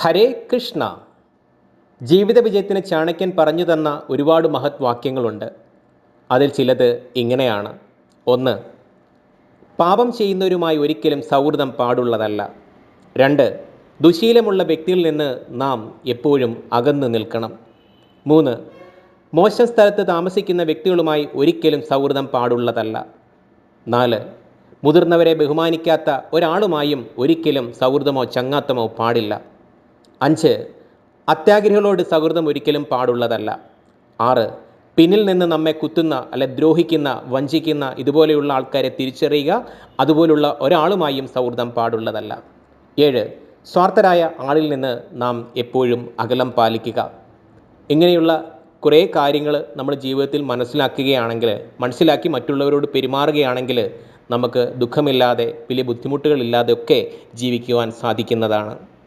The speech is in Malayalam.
ഹരേ കൃഷ്ണ. ജീവിത വിജയത്തിന് ചാണക്യൻ പറഞ്ഞു തന്ന ഒരുപാട് മഹത് വാക്യങ്ങളുണ്ട് അതിൽ ചിലത് ഇങ്ങനെയാണ്. ഒന്ന് പാപം ചെയ്യുന്നവരുമായി ഒരിക്കലും സൗഹൃദം പാടുള്ളതല്ല. രണ്ട് ദുശീലമുള്ള വ്യക്തിയിൽ നിന്ന് നാം എപ്പോഴും അകന്നു നിൽക്കണം. മൂന്ന് മോശം സ്ഥലത്ത് താമസിക്കുന്ന വ്യക്തികളുമായി ഒരിക്കലും സൗഹൃദം പാടുള്ളതല്ല. നാല് മുതിർന്നവരെ ബഹുമാനിക്കാത്ത ഒരാളുമായും ഒരിക്കലും സൗഹൃദമോ ചങ്ങാത്തമോ പാടില്ല. അഞ്ച് അത്യാഗ്രഹികളോട് സൗഹൃദം ഒരിക്കലും പാടുള്ളതല്ല. ആറ് പിന്നിൽ നിന്ന് നമ്മെ കുത്തുന്ന അല്ലെ ദ്രോഹിക്കുന്ന വഞ്ചിക്കുന്ന ഇതുപോലെയുള്ള ആൾക്കാരെ തിരിച്ചറിയുക അതുപോലുള്ള ഒരാളുമായും സൗഹൃദം പാടുള്ളതല്ല. ഏഴ് സ്വാർത്ഥരായ ആളിൽ നിന്ന് നാം എപ്പോഴും അകലം പാലിക്കുക. ഇങ്ങനെയുള്ള കുറേ കാര്യങ്ങൾ നമ്മൾ ജീവിതത്തിൽ മനസ്സിലാക്കുകയാണെങ്കിൽ മനസ്സിലാക്കി മറ്റുള്ളവരോട് പെരുമാറുകയാണെങ്കിൽ നമുക്ക് ദുഃഖമില്ലാതെ വലിയ ബുദ്ധിമുട്ടുകളില്ലാതെ ഒക്കെ ജീവിക്കുവാൻ സാധിക്കുന്നതാണ്.